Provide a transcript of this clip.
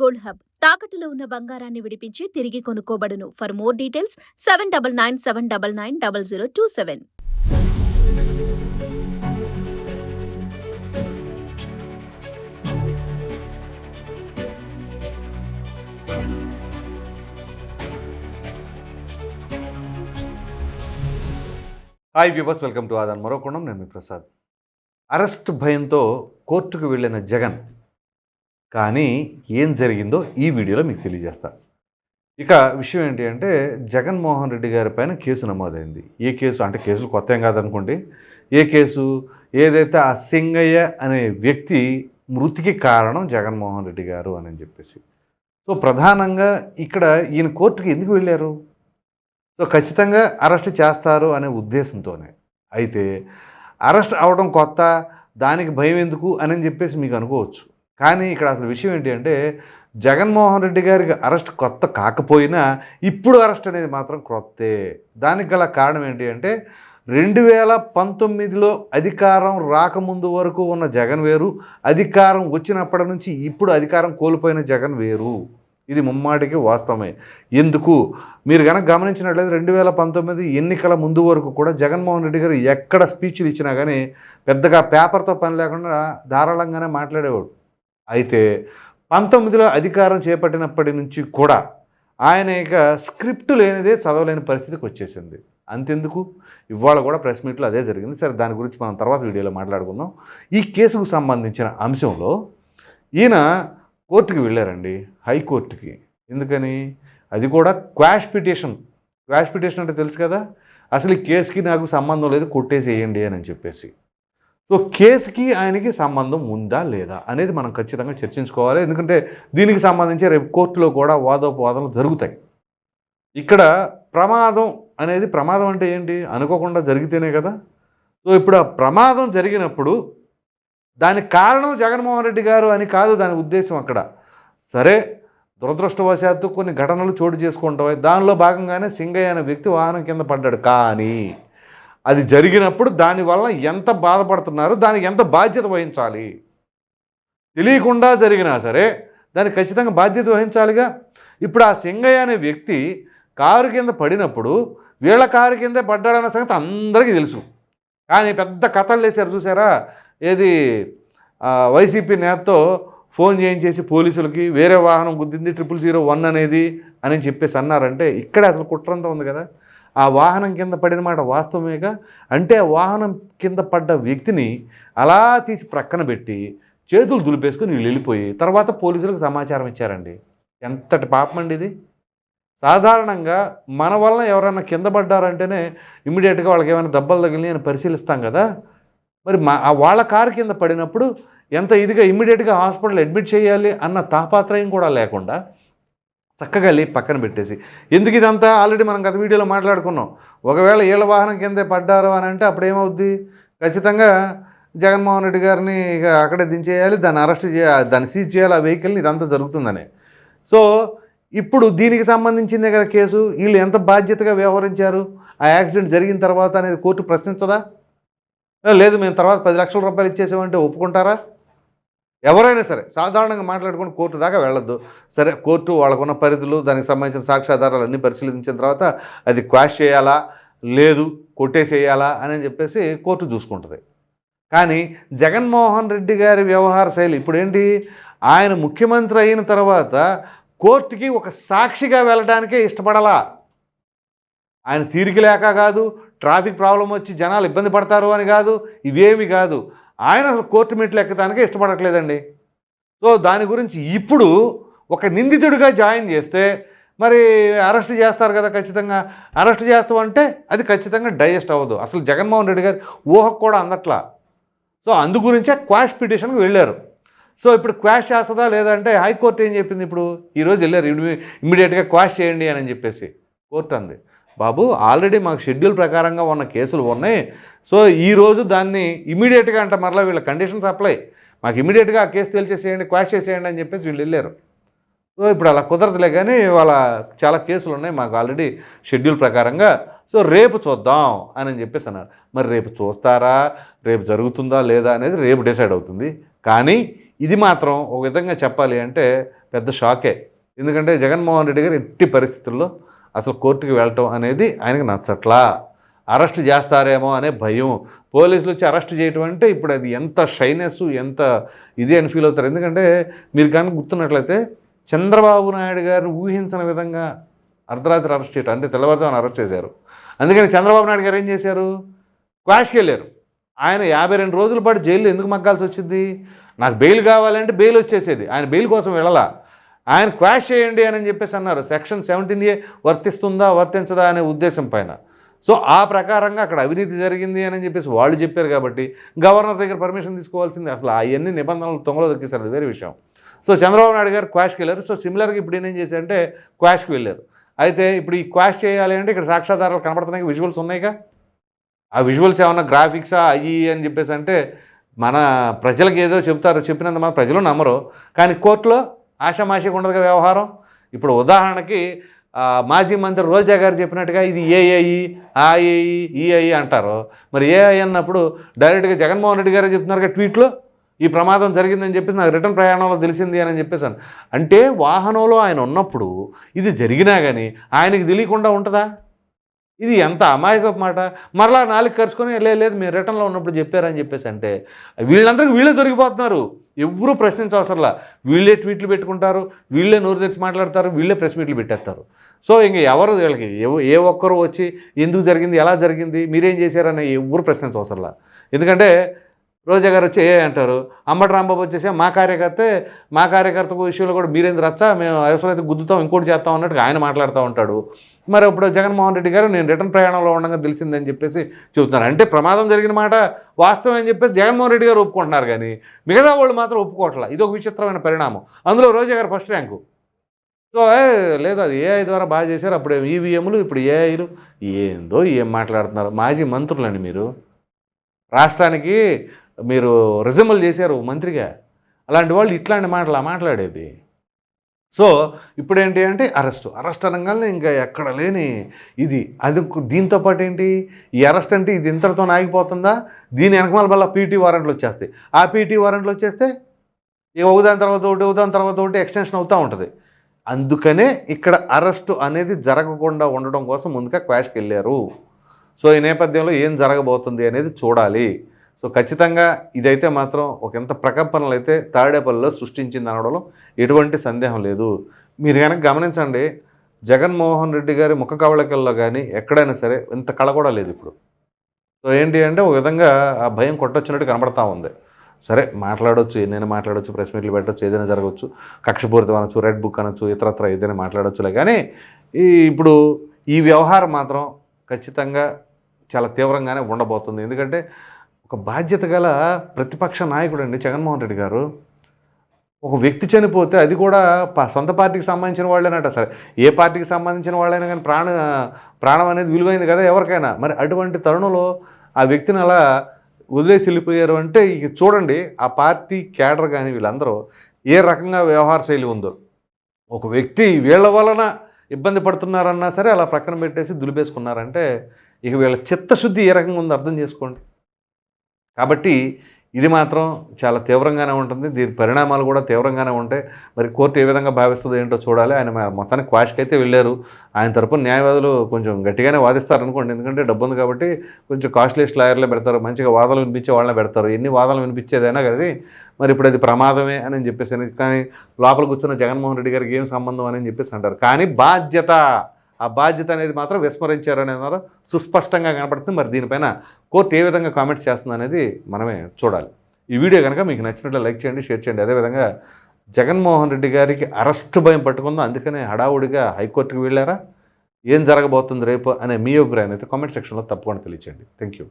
Gold hub. తాకట్టులో ఉన్న బంగారాన్ని విడిపించి తిరిగి కొనుక్కోబడును. For more details seven double nine seven double nine double zero two seven hi viewers welcome to Aadan మరోకొండం నేను మీ ప్రసాద్. అరెస్ట్ భయంతో కోర్టుకు వెళ్ళిన జగన్ కానీ ఏం జరిగిందో ఈ వీడియోలో మీకు తెలియజేస్తా. ఇక విషయం ఏంటి అంటే జగన్మోహన్ రెడ్డి గారి పైన కేసు నమోదైంది. ఏ కేసు? అంటే కేసులు కొత్త ఏం కాదనుకోండి. ఏ కేసు? ఏదైతే ఆ సింగయ్య అనే వ్యక్తి మృతికి కారణం జగన్మోహన్ రెడ్డి గారు అని చెప్పేసి. సో ప్రధానంగా ఇక్కడ ఈయన కోర్టుకి ఎందుకు వెళ్ళారు? సో ఖచ్చితంగా అరెస్ట్ చేస్తారు అనే ఉద్దేశంతోనే. అయితే అరెస్ట్ అవడం కొత్త దానికి భయం ఎందుకు అని చెప్పేసి మీకు అనుకోవచ్చు. కానీ ఇక్కడ అసలు విషయం ఏంటి అంటే జగన్మోహన్ రెడ్డి గారికి అరెస్ట్ కొత్త కాకపోయినా ఇప్పుడు అరెస్ట్ అనేది మాత్రం క్రొత్తే దానికి గల కారణం ఏంటి అంటే రెండు వేల పంతొమ్మిదిలో అధికారం రాకముందు వరకు ఉన్న జగన్ వేరు అధికారం వచ్చినప్పటి నుంచి ఇప్పుడు అధికారం కోల్పోయిన జగన్ వేరు. ఇది ముమ్మాటికి వాస్తవమే. ఎందుకు? మీరు కనుక గమనించినట్లయితే రెండు వేల పంతొమ్మిది ఎన్నికల ముందు వరకు కూడా జగన్మోహన్ రెడ్డి గారు ఎక్కడ స్పీచ్లు ఇచ్చినా కానీ పెద్దగా పేపర్తో పని లేకుండా ధారాళంగానే మాట్లాడేవాడు. అయితే పంతొమ్మిదిలో అధికారం చేపట్టినప్పటి నుంచి కూడా ఆయన ఇక స్క్రిప్ట్ లేనిదే చదవలేని పరిస్థితికి వచ్చేసింది. అంతెందుకు? ఇవాళ కూడా ప్రెస్ మీట్లో అదే జరిగింది. సరే దాని గురించి మనం తర్వాత వీడియోలో మాట్లాడుకుందాం. ఈ కేసుకు సంబంధించిన అంశంలో ఈయన కోర్టుకి వెళ్ళారండి హైకోర్టుకి. ఎందుకని? అది కూడా క్వాష్ పిటిషన్. క్వాష్ పిటిషన్ అంటే తెలుసు కదా? అసలు ఈ కేసుకి నాకు సంబంధం లేదు కొట్టేసేయండి అని చెప్పేసి. సో కేసుకి ఆయనకి సంబంధం ఉందా లేదా అనేది మనం ఖచ్చితంగా చర్చించుకోవాలి. ఎందుకంటే దీనికి సంబంధించి రేపు కోర్టులో కూడా వాదోపవాదాలు జరుగుతాయి. ఇక్కడ ప్రమాదం అనేది ప్రమాదం అంటే ఏంటి? అనుకోకుండా జరిగితేనే కదా. సో ఇప్పుడు ఆ ప్రమాదం జరిగినప్పుడు దానికి కారణం జగన్మోహన్ రెడ్డి గారు అని కాదు దాని ఉద్దేశం అక్కడ. సరే దురదృష్టవశాత్తు కొన్ని ఘటనలు చోటు చేసుకుంటాయి. దానిలో భాగంగానే సింగయ్య అనే వ్యక్తి వాహనం కింద పడ్డాడు. కానీ అది జరిగినప్పుడు దానివల్ల ఎంత బాధపడుతున్నారు దానికి ఎంత బాధ్యత వహించాలి? తెలియకుండా జరిగినా సరే దానికి ఖచ్చితంగా బాధ్యత వహించాలిగా. ఇప్పుడు ఆ సింగయ్య అనే వ్యక్తి కారు కింద పడినప్పుడు వీళ్ళ కారు కిందే పడ్డాడన్న సంగతి అందరికీ తెలుసు. కానీ పెద్ద కథలు వేశారు చూసారా? ఏది వైసీపీ నేతతో ఫోన్ చేయించేసి పోలీసులకి వేరే వాహనం గుద్దింది ట్రిపుల్ జీరో వన్ అనేది అని చెప్పేసి అన్నారంటే ఇక్కడే అసలు కుట్రంతా ఉంది కదా. ఆ వాహనం కింద పడిన మాట వాస్తవమేగా? అంటే వాహనం కింద పడ్డ వ్యక్తిని అలా తీసి ప్రక్కన పెట్టి చేతులు దులిపేసుకుని వీళ్ళు వెళ్ళిపోయి తర్వాత పోలీసులకు సమాచారం ఇచ్చారండి. ఎంతటి పాపం అండి ఇది? సాధారణంగా మన వలన ఎవరైనా కింద పడ్డారంటేనే ఇమీడియట్గా వాళ్ళకి ఏమైనా దెబ్బలు తగిలి అని పరిశీలిస్తాం కదా? మరి మా వాళ్ళ కారు కింద పడినప్పుడు ఎంత ఇదిగా ఇమ్మీడియట్గా హాస్పిటల్ అడ్మిట్ చేయాలి అన్న తాపాత్రయం కూడా లేకుండా చక్కగా లే పక్కన పెట్టేసి. ఎందుకు ఇదంతా ఆల్రెడీ మనం గత వీడియోలో మాట్లాడుకున్నాం. ఒకవేళ ఏళ్ళ వాహనం కిందే పడ్డారు అని అంటే అప్పుడు ఏమవుద్ది? ఖచ్చితంగా జగన్మోహన్ రెడ్డి గారిని ఇక అక్కడే దించేయాలి దాన్ని అరెస్ట్ చేయాలి దాన్ని సీజ్ చేయాలి ఆ వెహికల్ని ఇదంతా జరుగుతుందని. సో ఇప్పుడు దీనికి సంబంధించిందే కదా కేసు. వీళ్ళు ఎంత బాధ్యతగా వ్యవహరించారు? ఆ యాక్సిడెంట్ జరిగిన తర్వాత అనేది కోర్టు ప్రశ్నించదా? లేదు మేము తర్వాత పది లక్షల రూపాయలు ఇచ్చేసామంటే ఒప్పుకుంటారా? ఎవరైనా సరే సాధారణంగా మాట్లాడుకుని కోర్టు దాకా వెళ్ళొద్దు. సరే కోర్టు వాళ్ళకున్న పరిధులు దానికి సంబంధించిన సాక్ష్యాధారాలు అన్నీ పరిశీలించిన తర్వాత అది క్వాష్ చేయాలా? లేదు. కొట్టేసేయాలా? అని చెప్పేసి కోర్టు చూసుకుంటుంది. కానీ జగన్మోహన్ రెడ్డి గారి వ్యవహార శైలి ఇప్పుడేంటి? ఆయన ముఖ్యమంత్రి అయిన తర్వాత కోర్టుకి ఒక సాక్షిగా వెళ్ళడానికే ఇష్టపడలా? ఆయన తీరిక లేక కాదు ట్రాఫిక్ ప్రాబ్లం వచ్చి జనాలు ఇబ్బంది పడతారు అని కాదు ఇవేమి కాదు. ఆయన అసలు కోర్టు మెట్లు ఎక్కడానికి ఇష్టపడట్లేదండి. సో దాని గురించి ఇప్పుడు ఒక నిందితుడిగా జాయిన్ చేస్తే మరి అరెస్ట్ చేస్తారు కదా ఖచ్చితంగా. అరెస్ట్ చేస్తామంటే అది ఖచ్చితంగా డైజెస్ట్ అవ్వదు. అసలు జగన్మోహన్ రెడ్డి గారి ఊహకు కూడా అందట్లా. సో అందు గురించే క్వాష్ పిటిషన్కి వెళ్ళారు. సో ఇప్పుడు క్వాష్ చేస్తుందా లేదంటే హైకోర్టు ఏం చెప్పింది ఇప్పుడు? ఈరోజు వెళ్ళారు ఇమ్మీడియట్గా క్వాష్ చేయండి అని చెప్పేసి కోర్టు అంది. బాబు ఆల్రెడీ మాకు షెడ్యూల్ ప్రకారంగా ఉన్న కేసులు ఉన్నాయి. సో ఈరోజు దాన్ని ఇమీడియట్గా అంటే మరలా వీళ్ళ కండిషన్స్ అప్లై. మాకు ఇమీడియట్గా ఆ కేసు తేల్చేసేయండి క్వాష్ చేసేయండి అని చెప్పేసి వీళ్ళు వెళ్ళారు. సో ఇప్పుడు అలా కుదరదులే కానీ వాళ్ళ చాలా కేసులు ఉన్నాయి మాకు ఆల్రెడీ షెడ్యూల్ ప్రకారంగా. సో రేపు చూద్దాం అని చెప్పేసి అన్నారు. మరి రేపు చూస్తారా? రేపు జరుగుతుందా లేదా అనేది రేపు డిసైడ్ అవుతుంది. కానీ ఇది మాత్రం ఒక విధంగా చెప్పాలి అంటే పెద్ద షాకే. ఎందుకంటే జగన్మోహన్ రెడ్డి గారు ఎట్టి పరిస్థితుల్లో అసలు కోర్టుకి వెళ్ళటం అనేది ఆయనకు నచ్చట్లా. అరెస్ట్ చేస్తారేమో అనే భయం. పోలీసులు వచ్చి అరెస్ట్ చేయటం అంటే ఇప్పుడు అది ఎంత షైనెస్ ఎంత ఇది అని ఫీల్ అవుతారు. ఎందుకంటే మీరు కానీ గుర్తున్నట్లయితే చంద్రబాబు నాయుడు గారిని ఊహించిన విధంగా అర్ధరాత్రి అరెస్ట్ చేయటం అంటే తెల్లవారుజామున అరెస్ట్ చేశారు. అందుకని చంద్రబాబు నాయుడు గారు ఏం చేశారు? క్వాష్కి వెళ్ళారు. ఆయన యాభై రెండు రోజుల పాటు జైల్లో ఎందుకు మగ్గాల్సి వచ్చింది? నాకు బెయిల్ కావాలంటే బెయిల్ వచ్చేసేది. ఆయన బెయిల్ కోసం వెళ్ళలా. ఆయన క్వాష్ చేయండి అని చెప్పేసి అన్నారు. సెక్షన్ సెవెంటీన్ ఏ వర్తిస్తుందా వర్తించదా అనే ఉద్దేశం పైన. సో ఆ ప్రకారంగా అక్కడ అవినీతి జరిగింది అని చెప్పేసి వాళ్ళు చెప్పారు కాబట్టి గవర్నర్ దగ్గర పర్మిషన్ తీసుకోవాల్సింది. అసలు అవన్నీ నిబంధనలు తొంగలో దొక్కేశారు అది వేరే విషయం. సో చంద్రబాబు నాయుడు గారు క్వాష్కి వెళ్ళారు. సో సిమిలర్గా ఇప్పుడు ఏం చేశారంటే క్వాష్కి వెళ్ళారు. అయితే ఇప్పుడు ఈ క్వాష్ చేయాలి అంటే ఇక్కడ సాక్ష్యాధారాలు కనబడుతున్నాయి విజువల్స్ ఉన్నాయిగా? ఆ విజువల్స్ ఏమన్నా గ్రాఫిక్సా అయ్యి అని చెప్పేసి అంటే మన ప్రజలకు ఏదో చెప్తారు చెప్పినంత మన ప్రజలు నమ్మరు. కానీ కోర్టులో ఆషమాషిగా ఉండదుగా వ్యవహారం? ఇప్పుడు ఉదాహరణకి మాజీ మంత్రి రోజా గారు చెప్పినట్టుగా ఇది ఏఐ ఆఏఈ ఈఐ అంటారు. మరి ఏఐ అన్నప్పుడు డైరెక్ట్గా జగన్మోహన్ రెడ్డి గారే చెప్తున్నారు ట్వీట్లో ఈ ప్రమాదం జరిగిందని చెప్పేసి నాకు రిటర్న్ ప్రయాణంలో తెలిసింది అని చెప్పేసాను. అంటే వాహనంలో ఆయన ఉన్నప్పుడు ఇది జరిగినా కానీ ఆయనకి తెలియకుండా ఉంటుందా? ఇది ఎంత అమాయక మాట. మరలా నాలుగు ఖర్చుకొని లేదు లేదు మీరు రిటర్న్లో ఉన్నప్పుడు చెప్పారని చెప్పేసి అంటే వీళ్ళందరికీ వీళ్ళే దొరికిపోతున్నారు. ఎవరూ ప్రశ్నించవసరంలా వీళ్ళే ట్వీట్లు పెట్టుకుంటారు వీళ్ళే నోరు తెరిచి మాట్లాడతారు వీళ్ళే ప్రెస్ మీట్లు పెట్టేస్తారు. సో ఇంక ఎవరు వీళ్ళకి? ఏ ఒక్కరు వచ్చి ఎందుకు జరిగింది ఎలా జరిగింది మీరేం చేశారని ఎవరు ప్రశ్నించవసరంలా ఎందుకంటే రోజా గారు వచ్చి ఏ అంటారు. అంబటి రాంబాబు వచ్చేసి మా కార్యకర్తే మా కార్యకర్త విషయంలో కూడా మీరేంది రచ్చా మేము అవసరమైతే గుద్దుతాం ఇంకోటి చేస్తాం అన్నట్టుగా ఆయన మాట్లాడుతూ ఉంటాడు. మరి ఇప్పుడు జగన్మోహన్ రెడ్డి గారు నేను రిటర్న్ ప్రయాణంలో ఉండగా తెలిసిందని చెప్పేసి చెబుతున్నారు. అంటే ప్రమాదం జరిగిన మాట వాస్తవం అని చెప్పేసి జగన్మోహన్ రెడ్డి గారు ఒప్పుకుంటున్నారు కానీ మిగతా వాళ్ళు మాత్రం ఒప్పుకోవట్లా. ఇది ఒక విచిత్రమైన పరిణామం. అందులో రోజా గారు ఫస్ట్ ర్యాంకు. సో లేదు అది ఏఐ ద్వారా బాగా చేశారు. అప్పుడు ఈవీఎంలు ఇప్పుడు ఏఐలు? ఏందో ఏం మాట్లాడుతున్నారు? మాజీ మంత్రులండి మీరు. రాష్ట్రానికి మీరు రిజమల్ చేశారు మంత్రిగా. అలాంటి వాళ్ళు ఇట్లాంటి మాటలు మాట్లాడేది సో ఇప్పుడు ఏంటి అంటే అరెస్ట్. అరెస్ట్ అనగానే ఇంకా ఎక్కడ లేని ఇది. అది దీంతో పాటు ఏంటి? ఈ అరెస్ట్ అంటే ఇది ఇంతటితో ఆగిపోతుందా? దీని వెనకమాల వల్ల పీటీ వారెంట్లు వచ్చేస్తాయి. ఆ పీటీ వారెంట్లు వచ్చేస్తే ఇక ఒకదాని తర్వాత ఒకటి ఒకదాని తర్వాత ఒకటి ఎక్స్టెన్షన్ అవుతూ ఉంటుంది. అందుకనే ఇక్కడ అరెస్టు అనేది జరగకుండా ఉండడం కోసం ముందుగా క్వాష్కి వెళ్ళారు. సో ఈ నేపథ్యంలో ఏం జరగబోతుంది అనేది చూడాలి. సో ఖచ్చితంగా ఇదైతే మాత్రం ఒక ఎంత ప్రకంపనలు అయితే తాడేపల్లిలో సృష్టించింది అనడంలో ఎటువంటి సందేహం లేదు. మీరు కనుక గమనించండి జగన్మోహన్ రెడ్డి గారి ముఖ కవళికల్లో కానీ ఎక్కడైనా సరే ఇంత కళ కూడా లేదు ఇప్పుడు. సో ఏంటి అంటే ఒక విధంగా ఆ భయం కొట్టొచ్చినట్టు కనబడతా ఉంది. సరే మాట్లాడొచ్చు నేను మాట్లాడొచ్చు ప్రెస్ మీట్లు పెట్టొచ్చు ఏదైనా జరగవచ్చు కక్షపూరితం అనొచ్చు రెడ్ బుక్ అనొచ్చు ఇతరత్ర ఏదైనా మాట్లాడొచ్చులే కానీ ఈ ఇప్పుడు ఈ వ్యవహారం మాత్రం ఖచ్చితంగా చాలా తీవ్రంగానే ఉండబోతుంది. ఎందుకంటే ఒక బాధ్యత గల ప్రతిపక్ష నాయకుడు అండి జగన్మోహన్ రెడ్డి గారు. ఒక వ్యక్తి చనిపోతే అది కూడా సొంత పార్టీకి సంబంధించిన వాళ్ళేనట సరే. ఏ పార్టీకి సంబంధించిన వాళ్ళైనా కానీ ప్రాణ ప్రాణం అనేది విలువైంది కదా ఎవరికైనా. మరి అటువంటి తరుణంలో ఆ వ్యక్తిని అలా వదిలేసి వెళ్ళిపోయారు అంటే ఇక చూడండి ఆ పార్టీ క్యాడర్ కానీ వీళ్ళందరూ ఏ రకంగా వ్యవహార శైలి ఉందో. ఒక వ్యక్తి వీళ్ళ వలన ఇబ్బంది పడుతున్నారన్నా సరే అలా ప్రక్కన పెట్టేసి దులిపేసుకున్నారంటే ఇక వీళ్ళ చిత్తశుద్ధి ఏ రకంగా ఉందో అర్థం చేసుకోండి. కాబట్టి ఇది మాత్రం చాలా తీవ్రంగానే ఉంటుంది. దీని పరిణామాలు కూడా తీవ్రంగానే ఉంటాయి. మరి కోర్టు ఏ విధంగా భావిస్తుందో ఏంటో చూడాలి. ఆయన మొత్తానికి క్వాష్కి అయితే వెళ్ళారు. ఆయన తరపున న్యాయవాదులు కొంచెం గట్టిగానే వాదిస్తారు అనుకోండి ఎందుకంటే డబ్బు ఉంది కాబట్టి కొంచెం కాస్ట్లీస్ట్ లాయర్లే పెడతారు. మంచిగా వాదనలు వినిపించే వాళ్ళని పెడతారు. ఎన్ని వాదనలు వినిపించేదైనా కానీ మరి ఇప్పుడు అది ప్రమాదమే అని చెప్పేసి కానీ లోపల కూర్చున్న జగన్మోహన్ రెడ్డి గారికి ఏం సంబంధం అని చెప్పేసి అంటారు. కానీ బాధ్యత ఆ బాధ్యత అనేది మాత్రం విస్మరించారు అనేది మాత్రం సుస్పష్టంగా కనపడుతుంది. మరి దీనిపైన కోర్టు ఏ విధంగా కామెంట్స్ చేస్తుంది అనేది మనమే చూడాలి. ఈ వీడియో కనుక మీకు నచ్చినట్లు లైక్ చేయండి షేర్ చేయండి. అదేవిధంగా జగన్మోహన్ రెడ్డి గారికి అరెస్ట్ భయం పట్టుకుందో. అందుకనే హడావుడిగా హైకోర్టుకు వెళ్ళారా? ఏం జరగబోతుంది రేపు అనే మీ అభిప్రాయం అయితే కామెంట్ సెక్షన్లో తప్పకుండా తెలియచేయండి. Thank you